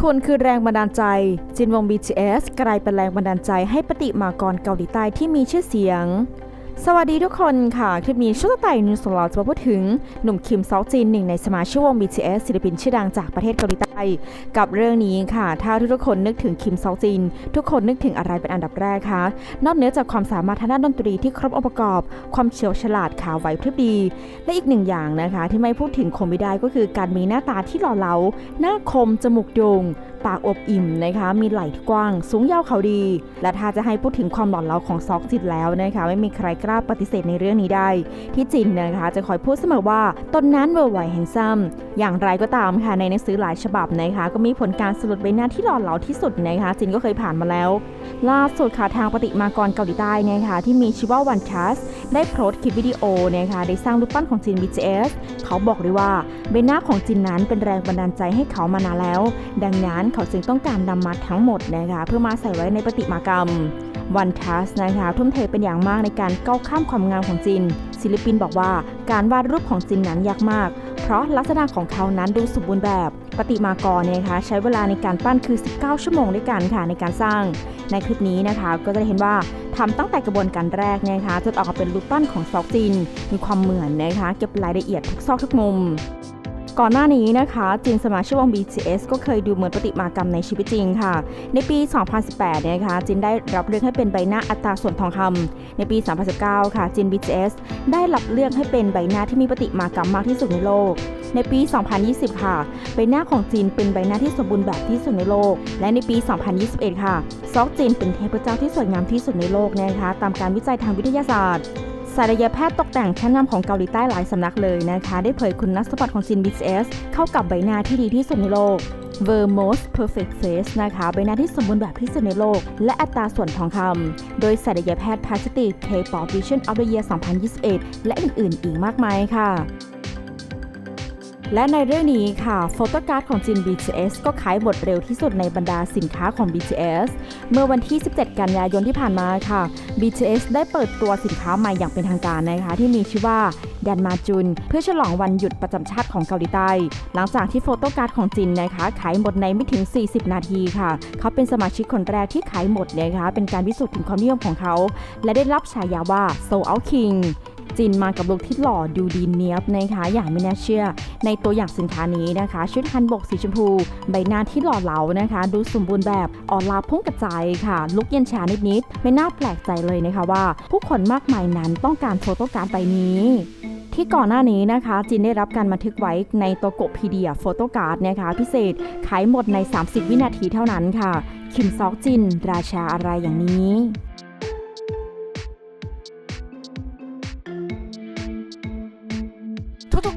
คนคือแรงบันดาลใจ จินวง BTS กลายเป็นแรงบันดาลใจให้ปฏิมากรเกาหลีใต้ที่มีชื่อเสียง สวัสดีทุกคนค่ะ คลิปนี้ช่วงต่นิวส์ของเราจะมาพูดถึง หนุ่มคิมซอกจินหนึ่งในสมาชิกวง BTS ศิลปินชื่อดังจากประเทศเกาหลีใต้ กับเรื่องนี้ค่ะ ถ้าทุกคนนึกถึงคิมซอกจิน ทุกคนนึกถึงอะไรเป็นอันดับแรกคะนอกเหนือจากความสามารถทางด้านดนตรีที่ครบองค์ประกอบ ความเฉียวฉลาดขาวไหวพริบดี และอีกหนึ่งอย่างนะคะ ที่ไม่พูดถึงคงไม่ได้ก็คือการมีหน้าตาที่หล่อเหลาหน้าคมจมูกโด่งปากอบอิ่มนะคะมีไหล่ที่กว้าง สูงยาวเขาดี และถ้าจะให้พูดถึงความหล่อเหลาของซอกจินแล้วนะคะไม่มีใครกล้าปฏิเสธในเรื่องนี้ได้ ที่จินนะคะจะคอยพูดเสมอว่าตนนั้นเวอร์ไวแฮนซัมอย่างไรก็ตามค่ะในหนังสือหลายฉบับนะคะก็มีผลการสรุปใบหน้าที่หล่อเหลาที่สุดนะคะจินก็เคยผ่านมาแล้ว ล่าสุดค่ะทางปฏิมากรเกาหลีใต้นะคะที่มีชื่อว่าวันทัสได้โพสต์คลิปวิดีโอนะคะได้สร้างรูปปั้นของจิน BTS เขาบอกเลยว่าใบหน้าของจินนั้นเป็นแรงบันดาลใจให้เขามานานแล้ว ดังนั้นเขาจึงต้องการนำมาทั้งหมดนะคะเพื่อมาใส่ไว้ในปฏิมากรรม วันทัสนะคะทุ่มเทเป็นอย่างมากในการก้าวข้ามความงามของจิน ศิลปินบอกว่าการวาดรูปของจินนั้นยากมาก เพราะลักษณะของเขานั้นดูสมบูรณ์แบบปฏิมากรเนี่ยนะคะใช้เวลาในการปั้นคือ 19 ชั่วโมงด้วยกันค่ะในการสร้าง ในคลิปนี้นะคะ ก็จะเห็นว่าทำตั้งแต่กระบวนการแรกนะคะจนออกมาเป็นรูปปั้นของซอกจิน มีความเหมือนนะคะ เก็บรายละเอียดทุกซอกทุกมุม ก่อนหน้านี้นะคะจินสมาชิกวง BTS ก็เคยดูเหมือนปฏิมากรรมในชีวิตจริงค่ะ ในปี 2018นะคะจินได้รับเลือกให้เป็นใบหน้าอัตราส่วนทองคำในปี 2019 ค่ะจิน BTS ได้รับเลือกให้เป็นใบหน้าที่มีปฏิมากรรมมากที่สุดในโลก ในปี 2020 ค่ะ ใบหน้าของจีนเป็นใบหน้าที่สมบูรณ์แบบที่สุดในโลก และในปี 2021 ค่ะ ซอกจีนเป็นเทพเจ้าที่สวยงามที่สุดในโลกนะคะ ตามการวิจัยทางวิทยาศาสตร์ ศัลยแพทย์ตกแต่งชั้นนำของเกาหลีใต้หลายสำนักเลยนะคะ ได้เผยคุณนักสมบัติของซินบิสเอสเข้ากับใบหน้าที่ดีที่สุดในโลก Ver Most Perfect Face นะคะ ใบหน้าที่สมบูรณ์แบบที่สุดในโลก และอัตราส่วนทองคำ โดยศัลยแพทย์พาสติก K-pop Vision of the Year 2021 และอื่นๆ อีกมากมายค่ะ และในเรื่องนี้ค่ะโฟโต้การ์ดของจิน BTS ก็ขายหมดเร็วที่สุดในบรรดาสินค้าของ BTS เมื่อวันที่ 17 กันยายนที่ผ่านมาค่ะ BTS ได้เปิดตัวสินค้าใหม่อย่างเป็นทางการนะคะ ที่มีชื่อว่าแดนมาจุน เพื่อฉลองวันหยุดประจำชาติของเกาหลีใต้ หลังจากที่โฟโต้การ์ดของจินนะคะขายหมดในไม่ถึง 40 นาทีค่ะ เขาเป็นสมาชิกคนแรกที่ขายหมดนะคะเป็นการพิสูจน์ถึงความนิยมของเขา และได้รับฉายาว่า Soul Out King จินมากับลุคที่หล่อดูดีเนียบนะคะอย่างไม่น่าเชื่อ ในตัวอย่างสินค้านี้นะคะ ชุดฮันบกสีชมพู ใบหน้าที่หล่อเหลานะคะ ดูสมบูรณ์แบบออลาพุ่งกระจายค่ะ ลุกเย็นชานิดๆ ไม่น่าแปลกใจเลยนะคะว่า ผู้คนมากมายนั้นต้องการโฟโต้การ์ดใบนี้ที่ก่อนหน้านี้นะคะจินได้รับการบันทึกไว้ในโตโกพีเดียโฟโต้การ์ดนะคะ พิเศษขายหมดใน 30 วินาทีเท่านั้นค่ะ คิมซอกจิน ราชาอะไรอย่างนี้